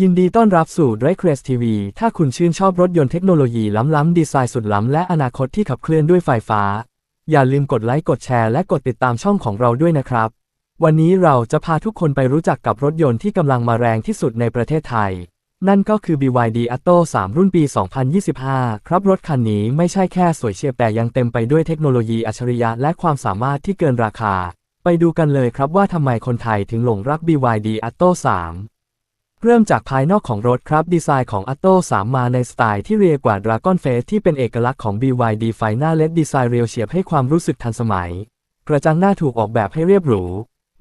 ยินดีต้อนรับสู่ r a k Race TV ถ้าคุณชื่นชอบรถยนต์เทคโนโลยีล้ำๆดีไซน์สุดล้ำและอนาคตที่ขับเคลื่อนด้วยไฟฟ้า อย่าลืมกดไลค์กดแชร์และกดติดตามช่องของเราด้วยนะครับ วันนี้เราจะพาทุกคนไปรู้จักกับรถยนต์ที่กำลังมาแรงที่สุดในประเทศไทย นั่นก็คือ BYD Atto 3 รุ่นปี 2025 ครับรถคันนี้ไม่ใช่แค่สวยเฉียบแต่ยังเต็มไปด้วยเทคโนโลยีอัจฉริยะและความสามารถที่เกินราคา ไปดูกันเลยครับว่าทำไมคนไทยถึงหลงรัก BYD Atto 3 เริ่มจากภายนอกของรถครับ ดีไซน์ของ Atto 3 มาในสไตล์ที่เรียกว่า Dragon Face ที่เป็นเอกลักษณ์ของ BYD ไฟหน้าเล็ดดีไซน์เรียวเฉียบให้ความรู้สึกทันสมัย กระจังหน้าถูกออกแบบให้เรียบหรู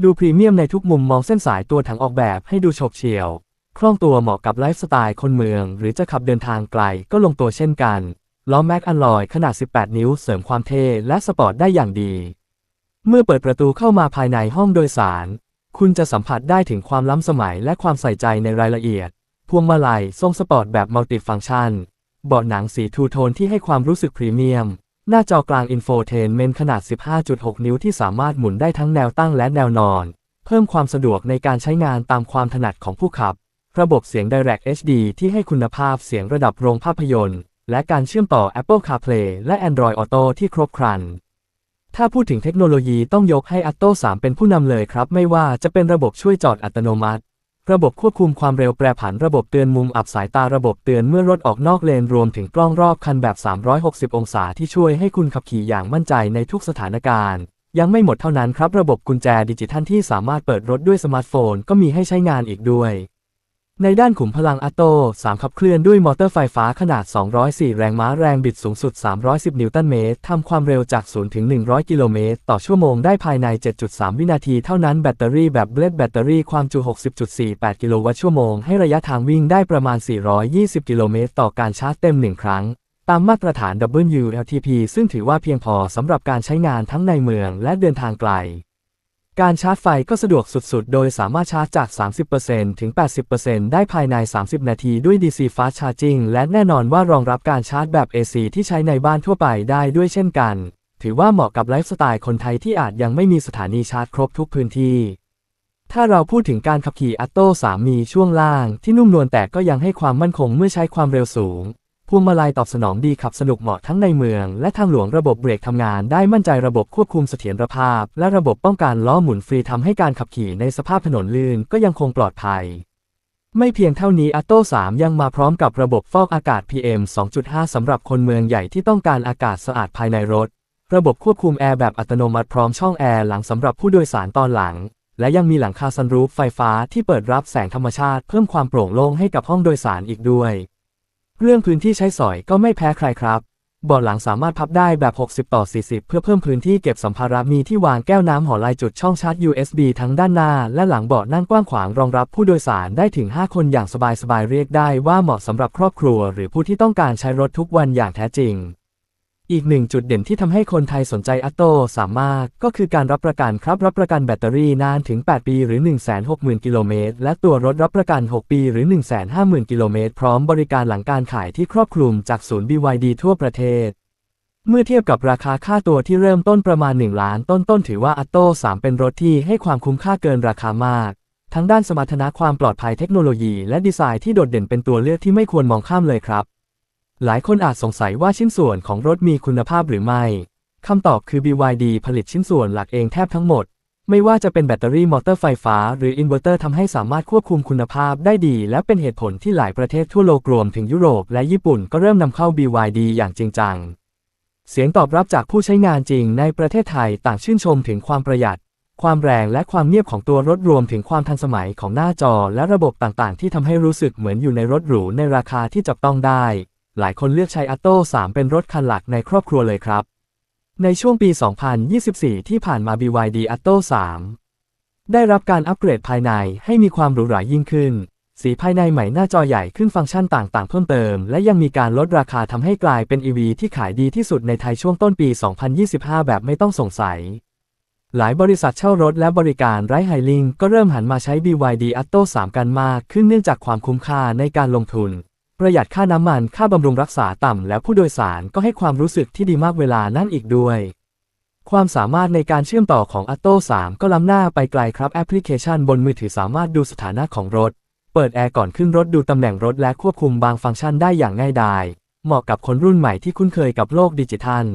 ดูพรีเมียมในทุกมุมมองเส้นสายตัวถังออกแบบให้ดูโฉบเฉี่ยว คล่องตัวเหมาะกับไลฟ์สไตล์คนเมือง หรือจะขับเดินทางไกลก็ลงตัวเช่นกันล้อแม็กอัลลอยขนาด 18 นิ้วเสริมความเท่และสปอร์ตได้อย่างดี เมื่อเปิดประตูเข้ามาภายในห้องโดยสาร คุณจะสัมผัสได้ถึงความล้ำสมัยและความใส่ใจในรายละเอียด พวงมาลัยทรงสปอร์ตแบบมัลติฟังก์ชัน เบาะหนังสีทูโทนที่ให้ความรู้สึกพรีเมียม หน้าจอกลางอินโฟเทนเมนขนาด 15.6 นิ้วที่สามารถหมุนได้ทั้งแนวตั้งและแนวนอน เพิ่มความสะดวกในการใช้งานตามความถนัดของผู้ขับ ระบบเสียง Direct HD ที่ให้คุณภาพเสียงระดับโรงภาพยนตร์ และการเชื่อมต่อ Apple CarPlay และ Android Auto ที่ครบครัน ถ้าพูดถึงเทคโนโลยีต้องยกให้ Atto 3 เป็นผู้นำเลยครับ ไม่ว่าจะเป็นระบบช่วยจอดอัตโนมัติ ระบบควบคุมความเร็วแปรผัน ระบบเตือนมุมอับสายตาระบบเตือนเมื่อรถออกนอกเลนรวมถึงกล้องรอบคันแบบ 360 องศาที่ช่วยให้คุณขับขี่อย่างมั่นใจในทุกสถานการณ์ ยังไม่หมดเท่านั้นครับ ระบบกุญแจดิจิทัลที่สามารถเปิดรถด้วยสมาร์ทโฟน ก็มีให้ใช้งานอีกด้วย ในด้านขุมพลังอัตโต 3 ขับเคลื่อนด้วยมอเตอร์ไฟฟ้าขนาด 204 แรงม้าแรงบิดสูงสุด 310 นิวตันเมตร ทำความเร็วจาก 0 ถึง 100 กิโลเมตร ต่อชั่วโมงได้ภายใน 7.3 วินาทีเท่านั้น แบตเตอรี่แบบเบลดแบตเตอรี่ความจุ 60.48 กิโลวัตต์ชั่วโมง ให้ระยะทางวิ่งได้ประมาณ 420 กิโลเมตร ต่อการชาร์จเต็ม 1 ครั้ง ตามมาตรฐาน WLTP ซึ่งถือว่าเพียงพอสำหรับการใช้งานทั้งในเมืองและเดินทางไกล การชาร์จไฟก็สะดวกสุดๆ โดยสามารถชาร์จจาก 30%ถึง 80%ได้ภายใน 30 นาทีด้วย DC Fast Charging และแน่นอนว่ารองรับการชาร์จแบบ AC ที่ใช้ในบ้านทั่วไปได้ด้วยเช่นกัน ถือว่าเหมาะกับไลฟ์สไตล์คนไทยที่อาจยังไม่มีสถานีชาร์จครบทุกพื้นที่ ถ้าเราพูดถึงการขับขี่อัตโต้3มีช่วงล่างที่นุ่มนวลแต่ก็ยังให้ความมั่นคงเมื่อใช้ความเร็วสูง พวงมาลัยตอบสนองดีขับสนุกเหมาะทั้งในเมือง และทางหลวงระบบเบรกทำงานได้มั่นใจระบบควบคุมเสถียรภาพ และระบบป้องกันล้อหมุนฟรีทำให้การขับขี่ในสภาพถนนลื่นก็ยังคงปลอดภัย ไม่เพียงเท่านี้อัตโต้3ยังมาพร้อมกับระบบฟอกอากาศ PM 2.5 สำหรับคนเมืองใหญ่ที่ต้องการอากาศสะอาดภายในรถ ระบบควบคุมแอร์แบบอัตโนมัติพร้อมช่องแอร์หลังสำหรับผู้โดยสารตอนหลัง และยังมีหลังคาซันรูฟไฟฟ้าที่เปิดรับแสงธรรมชาติเพิ่มความโปร่งโล่งให้กับห้องโดยสารอีกด้วย เรื่องพื้นที่ใช้สอยก็ไม่แพ้ใครครับเบาะหลังสามารถพับได้แบบ 60 ต่อ 40 เพื่อเพิ่มพื้นที่เก็บสัมภาระมีที่วางแก้วน้ำหอลายจุดช่องชาร์จ USB ทั้งด้านหน้า และหลังเบาะนั่งกว้างขวางรองรับผู้โดยสารได้ถึง 5 คนอย่างสบายๆเรียกได้ว่าเหมาะสำหรับครอบครัว หรือผู้ที่ต้องการใช้รถทุกวันอย่างแท้จริง อีกหนึ่งจุดเด่นที่ทำให้คนไทยสนใจอัตโตสามารถก็คือการรับประกันครับรับประกันแบตเตอรี่นานถึง 8 ปีหรือ 160,000 กิโลเมตร และตัวรถรับประกัน 6 ปีหรือ 150,000 กิโลเมตร พร้อมบริการหลังการขายที่ครอบคลุมจากศูนย์ BYD ทั่วประเทศ เมื่อเทียบกับราคาค่าตัวที่เริ่มต้นประมาณ 1 ล้าน ต้นๆถือว่าอัตโต3เป็นรถที่ให้ความคุ้มค่าเกินราคามาก ทั้งด้านสมรรถนะความปลอดภัยเทคโนโลยี และดีไซน์ที่โดดเด่นเป็นตัวเลือกที่ไม่ควรมองข้ามเลยครับ หลายคนอาจสงสัยว่าชิ้นส่วนของรถมีคุณภาพหรือไม่ คำตอบคือ BYD ผลิตชิ้นส่วนหลักเองแทบทั้งหมด ไม่ว่าจะเป็นแบตเตอรี่มอเตอร์ไฟฟ้าหรืออินเวอร์เตอร์ทำให้สามารถควบคุมคุณภาพได้ดี และเป็นเหตุผลที่หลายประเทศทั่วโลกรวมถึงยุโรปและญี่ปุ่นก็เริ่มนำเข้า BYD อย่างจริงจัง เสียงตอบรับจากผู้ใช้งานจริงในประเทศไทยต่างชื่นชมถึงความประหยัด ความแรงและความเงียบของตัวรถรวมถึงความทันสมัยของหน้าจอ และระบบต่างๆ ที่ทำให้รู้สึกเหมือนอยู่ในรถหรูในราคาที่จับต้องได้ หลายคนเลือกใช้อัตโต้3เป็นรถคันหลักในครอบครัวเลยครับ ในช่วงปี 2024 ที่ผ่านมา BYD Atto 3 ได้รับการอัปเกรดภายในให้มีความหรูหรายิ่งขึ้น สีภายในใหม่หน้าจอใหญ่ขึ้นฟังก์ชันต่างๆ เพิ่มเติม และยังมีการลดราคาทำให้กลายเป็น EV ที่ขายดีที่สุดในไทยช่วงต้นปี 2025 แบบไม่ต้องสงสัยหลายบริษัทเช่ารถและบริการไร้ไฮลิงก็เริ่มหันมาใช้ BYD Atto 3 กันมากขึ้นเนื่องจากความคุ้มค่าในการลงทุน ประหยัดค่าน้ำมันค่าบำรุงรักษาต่ำ และผู้โดยสารก็ให้ความรู้สึกที่ดีมากเวลานั่นอีกด้วย ความสามารถในการเชื่อมต่อของ Atto 3 ก็ล้ำหน้าไปไกลครับแอปพลิเคชันบนมือถือสามารถดูสถานะของรถ เปิดแอร์ก่อนขึ้นรถดูตำแหน่งรถและควบคุมบางฟังก์ชันได้อย่างง่ายดายเหมาะกับคนรุ่นใหม่ที่คุ้นเคยกับโลกดิจิทัล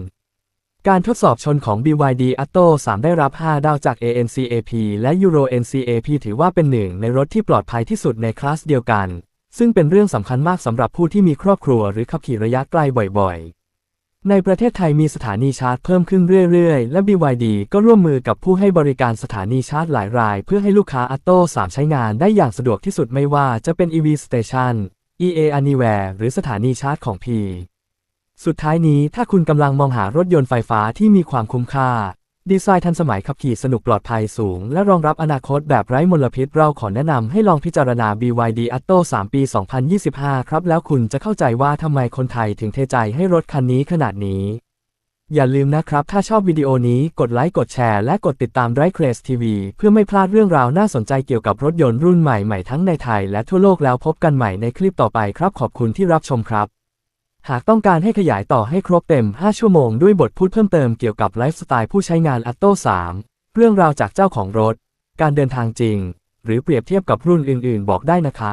การทดสอบชนของ BYD Atto 3 ได้รับ 5 ดาวจาก ANCAP และ Euro NCAP ถือว่าเป็นหนึ่งในรถที่ปลอดภัยที่สุดในคลาสเดียวกัน ซึ่งเป็นเรื่องสำคัญมากสำหรับผู้ที่มีครอบครัวหรือขับขี่ระยะไกลบ่อยๆ ในประเทศไทยมีสถานีชาร์จเพิ่มขึ้นเรื่อยๆ และ BYD ก็ร่วมมือกับผู้ให้บริการสถานีชาร์จหลายราย เพื่อให้ลูกค้า Atto 3ใช้งานได้อย่างสะดวกที่สุดไม่ว่าจะเป็น EV Station EA Anywhere หรือสถานีชาร์จของ P สุดท้ายนี้ถ้าคุณกำลังมองหารถยนต์ไฟฟ้าที่มีความคุ้มค่า ดีไซน์ทันสมัยขับขี่สนุกปลอดภัยสูง และรองรับอนาคตแบบไร้มลพิษ เราขอแนะนำให้ลองพิจารณา BYD Atto 3 ปี 2025 ครับ แล้วคุณจะเข้าใจว่าทำไมคนไทยถึงเทใจให้รถคันนี้ขนาดนี้ อย่าลืมนะครับ ถ้าชอบวิดีโอนี้กดไลค์กดแชร์และกดติดตาม d r i v e c r a z e TV เพื่อไม่พลาดเรื่องราวน่าสนใจเกี่ยวกับรถยนต์รุ่นใหม่ๆทั้งในไทย และทั่วโลกแล้วพบกันใหม่ในคลิปต่อไปครับขอบคุณที่รับชมครับ หากต้องการให้ขยายต่อให้ครบเต็ม 5 ชั่วโมงด้วยบทพูดเพิ่มเติมเกี่ยวกับไลฟ์สไตล์ผู้ใช้งาน Atto 3 เรื่องราวจากเจ้าของรถ การเดินทางจริง หรือเปรียบเทียบกับรุ่นอื่น ๆ บอกได้นะคะ